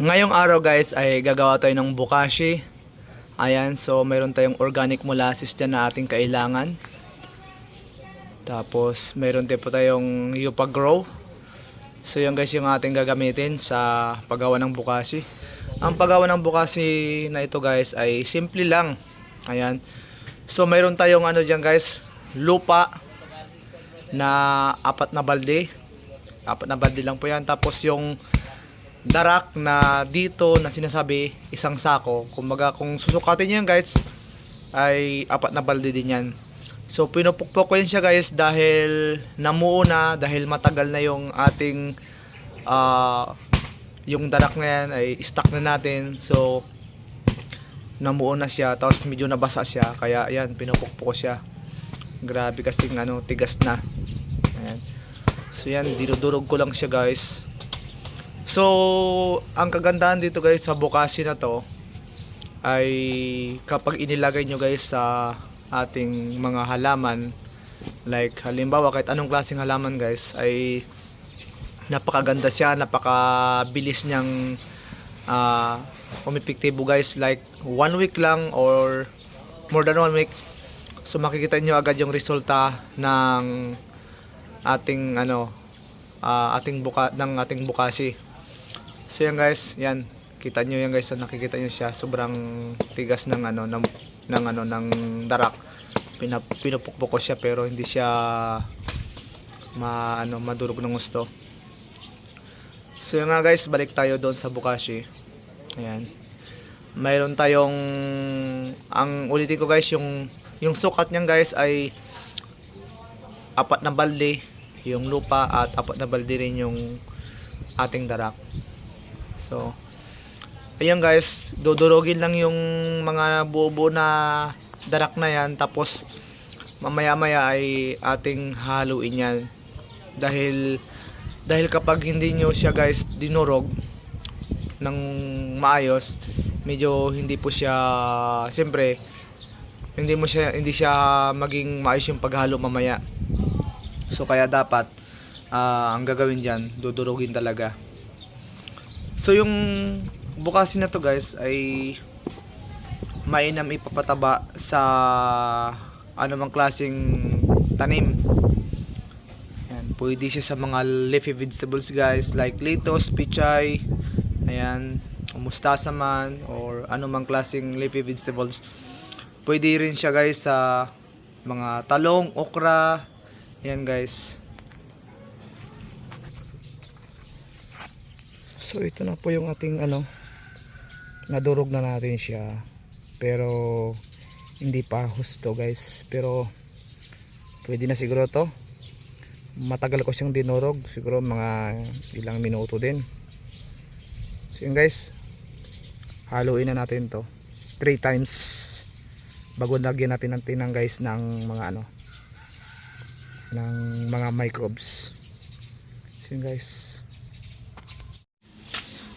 Ngayong araw guys ay gagawa tayo ng bukashi. Ayan, so mayroon tayong organic molasses dyan na ating kailangan. Tapos mayroon din po tayong Yupa Grow. So yun guys yung ating gagamitin sa paggawa ng bukashi. Ang paggawa ng bukashi na ito guys ay simple lang. Ayan. So mayroon tayong ano dyan guys, lupa na apat na balde. Apat na balde lang po yan. Tapos yung darak na dito na sinasabi isang sako. Kumbaga kung susukatin niyo yan guys ay apat na balde din yan. So pinupukpok ko yan siya guys dahil namuo na dahil matagal na yung ating ah, yung darak na yan ay stock na natin. So namuo na siya tapos medyo nabasa siya kaya yan pinupukpok ko siya. Grabe kasi ano tigas na. Ayan. So yan dinudurog ko lang siya guys. So, ang kagandahan dito guys sa bukashi na to ay kapag inilagay nyo guys sa ating mga halaman like halimbawa kahit anong klaseng halaman guys ay napakaganda siya, napakabilis niyang uh, umepektibo guys like one week lang or more than one week. So makikita nyo agad yung resulta ng ating ano ah, ating buka ng ating bukashi So yan guys, yan. Kita nyo yan guys, nakikita nyo siya. Sobrang tigas ng ano, ng, ng ano, ng darak. Pinap, pinupukpok ko siya pero hindi siya ma, ano, madurog ng gusto. So yun nga guys, balik tayo doon sa Bukashi. Ayan. Mayroon tayong, ang ulitin ko guys, yung, yung sukat niyan guys ay apat na balde yung lupa at apat na balde rin yung ating darak. So, ayan guys, dudurugin lang yung mga buo-buo na darak na yan. Tapos, mamaya-maya ay ating haluin yan. Dahil, dahil kapag hindi nyo siya guys dinurog ng maayos, medyo hindi po siya, siyempre, hindi mo siya, hindi siya maging maayos yung paghalo mamaya. So, kaya dapat, ah, ang gagawin dyan, dudurugin talaga. So yung bukasin na to guys ay mainam ipapataba sa anumang klaseng tanim. Ayan, pwede siya sa mga leafy vegetables guys like lettuce, pichay, ayan, mustasa man or anumang klaseng leafy vegetables. Pwede rin siya guys sa mga talong, okra, ayan guys. So ito na po yung ating ano nadurog na natin siya. Pero hindi pa husto guys. Pero pwede na siguro to. Matagal ko siyang dinurog. Siguro mga ilang minuto din. So yun guys. Haluin na natin to. 3 times. Bago lagyan natin ng tinang guys ng mga ano ng mga microbes. So yun guys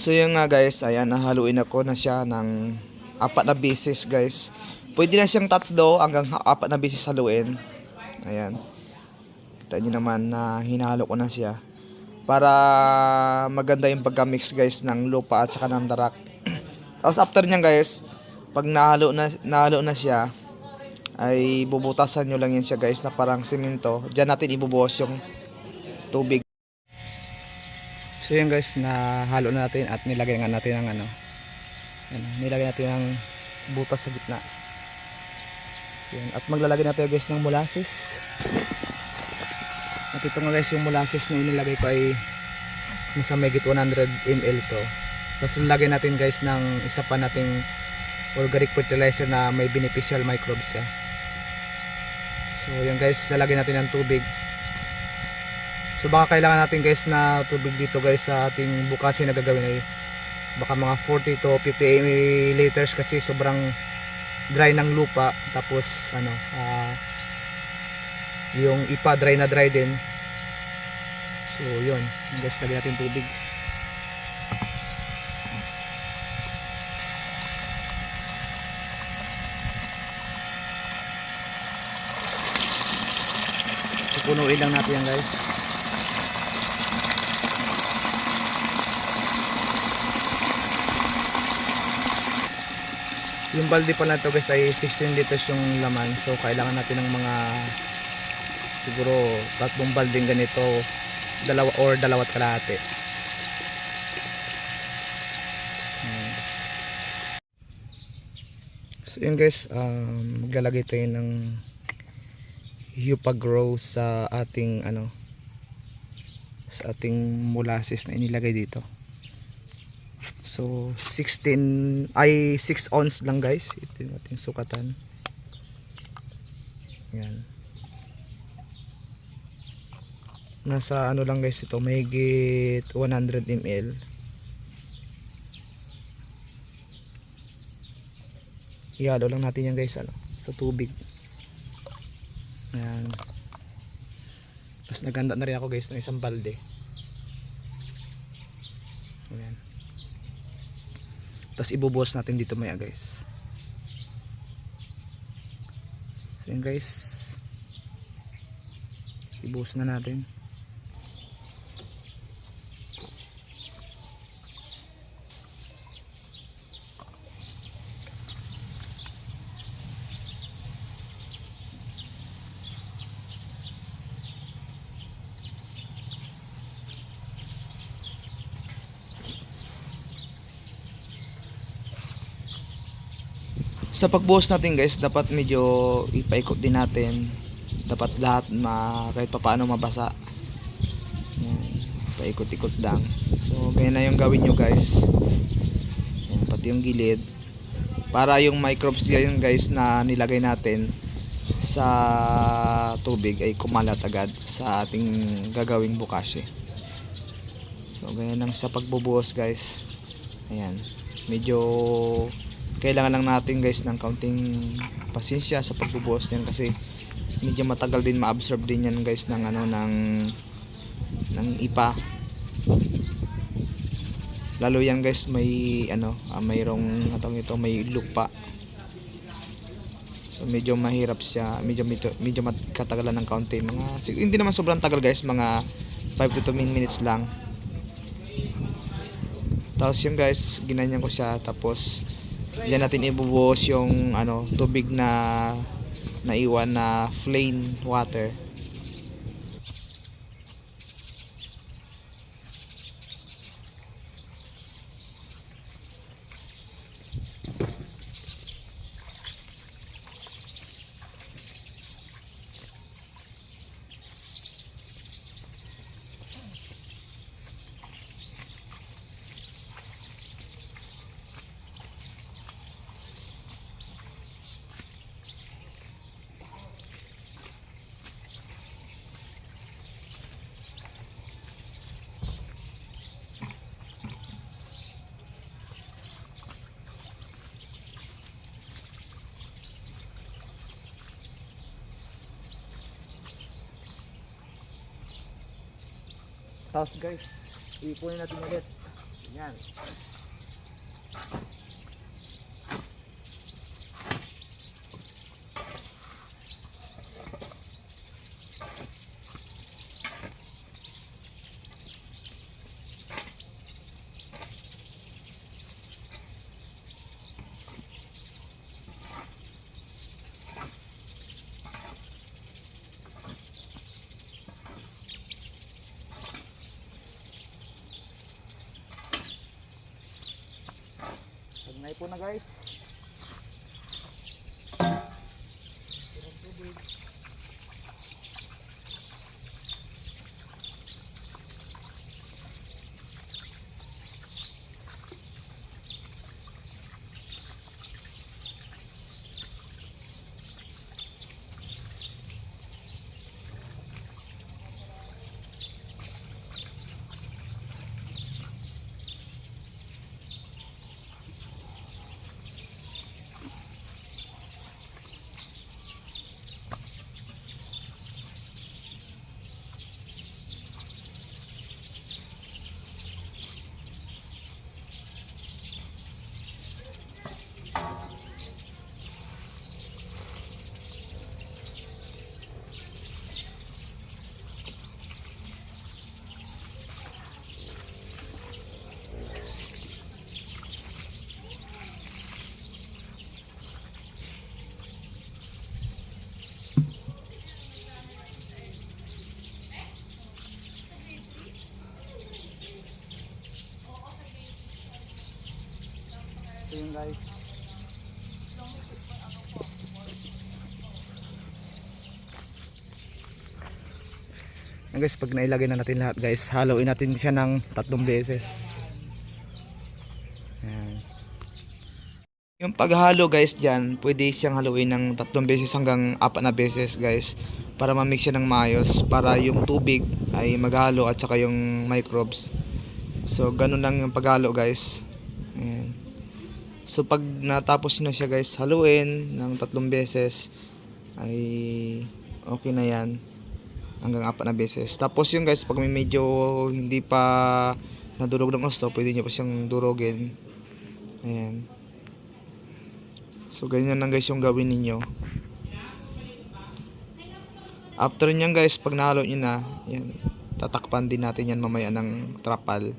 So yun nga guys, ayan nahaluin ako na siya ng apat na beses guys. Pwede na siyang tatlo hanggang ha- apat na beses haluin. Ayan. Kita nyo naman na hinalo ko na siya. Para maganda yung pagka-mix guys ng lupa at saka ng darak. Tapos after niyan guys, pag nahalo na, nahalo na siya, ay bubutasan nyo lang yan siya guys na parang simento. Diyan natin ibubuhos yung tubig. So yun guys, nahalo na natin at nilagay nga natin ang ano. Yan, nilagay natin ang butas sa gitna. So yun, at maglalagay natin guys ng molasses. At ito nga guys yung molasses na inilagay ko ay nasa megit 100 ml to. Tapos nilagay natin guys ng isa pa nating organic fertilizer na may beneficial microbes siya. So yun guys, lalagay natin ng tubig. So baka kailangan natin guys na tubig dito guys sa ating bukasin na gagawin ay baka mga 40 to 50 liters kasi sobrang dry ng lupa. Tapos ano ah, yung ipa dry na dry din. So yun. Guys lagyan natin tubig. Pupunuin lang natin yan guys Yung balde pa na to guys ay 16 liters yung laman. So kailangan natin ng mga siguro tatlong baldeng ganito dalawa or dalawat kalahati. Ayan. So yun guys, um, maglalagay tayo ng Hupagrow sa ating ano sa ating molasses na inilagay dito. So 16 ay 6 ounce lang guys. Ito yung ating sukatan. Yan. Nasa ano lang guys ito, mahigit 100 ml. Ihalo lang natin yan guys ano, sa tubig. Yan. Tapos naganda na rin ako guys ng isang balde. Ayan. Tapos ibubuhos natin dito maya guys. So yun guys. Ibuhos na natin. Sa pagbuhos natin guys dapat medyo ipaikot din natin. Dapat lahat ma kahit papaano mabasa. Paikot-ikot lang. So ganyan na yung gawin nyo guys. Yan, pati yung gilid. Para yung microbes yun guys na nilagay natin sa tubig ay kumalat agad sa ating gagawing bukashi so ganyan lang sa pagbubuhos guys. Ayan medyo kailangan lang natin guys ng kaunting pasensya sa pagbubuhos niyan kasi medyo matagal din ma-absorb din yan guys ng ano ng ng ipa. Lalo yan guys may ano ah, mayroong atong ito may lupa. So medyo mahirap siya medyo medyo, medyo matkatagalan ng kaunti. Mga hindi naman sobrang tagal guys mga 5 to 10 minutes lang. Tapos yun guys ginanyan ko siya tapos Diyan natin ibubuhos yung ano, tubig na naiwan na plain water. Tapos guys, ipunin natin ulit. Yan. Naipo na guys. So yun guys. Yan guys, pag nailagay na natin lahat guys, haluin natin siya ng tatlong beses. Yan. Yung paghalo guys dyan, pwede siyang haluin ng tatlong beses hanggang apat na beses guys para ma-mix siya ng maayos para yung tubig ay maghalo at saka yung microbes. So ganun lang yung paghalo guys. Ayan. So pag natapos na siya guys haluin ng tatlong beses ay okay na yan hanggang apat na beses. Tapos yung guys pag may medyo hindi pa nadurog ng gusto pwede nyo pa siyang durogin. Ayan. So ganyan lang guys yung gawin ninyo. After nyan guys, pag nahalo nyo na, yan, tatakpan din natin yan mamaya ng trapal.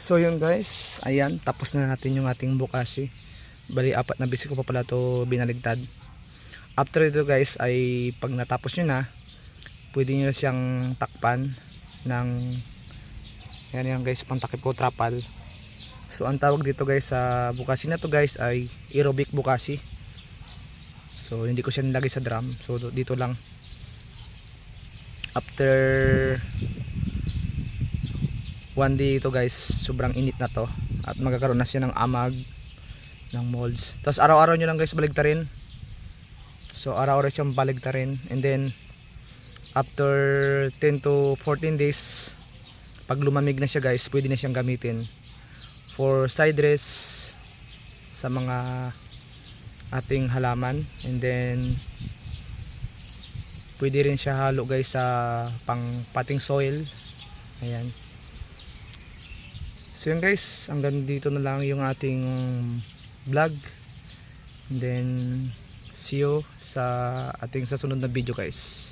So yun guys, ayan, tapos na natin yung ating bukashi. Bali, apat na beses ko pa pala to binaligtad. After ito guys, ay pag natapos nyo na, pwede nyo siyang takpan ng yan yan guys pantakip ko trapal. So ang tawag dito guys sa bukasi na to guys ay aerobic bukasi so hindi ko siya nilagay sa drum. So dito lang. After one day ito guys sobrang init na to. At magkakaroon na siya ng amag ng molds. Tapos araw-araw nyo lang guys baligtarin. So araw-araw siyang baligtarin. And then after 10 to 14 days pag lumamig na siya guys pwede na siyang gamitin for side dress sa mga ating halaman. And then pwede rin siya halo guys sa pang pating soil. Ayan so yun guys hanggang dito na lang yung ating vlog. And then see you sa ating sasunod na video guys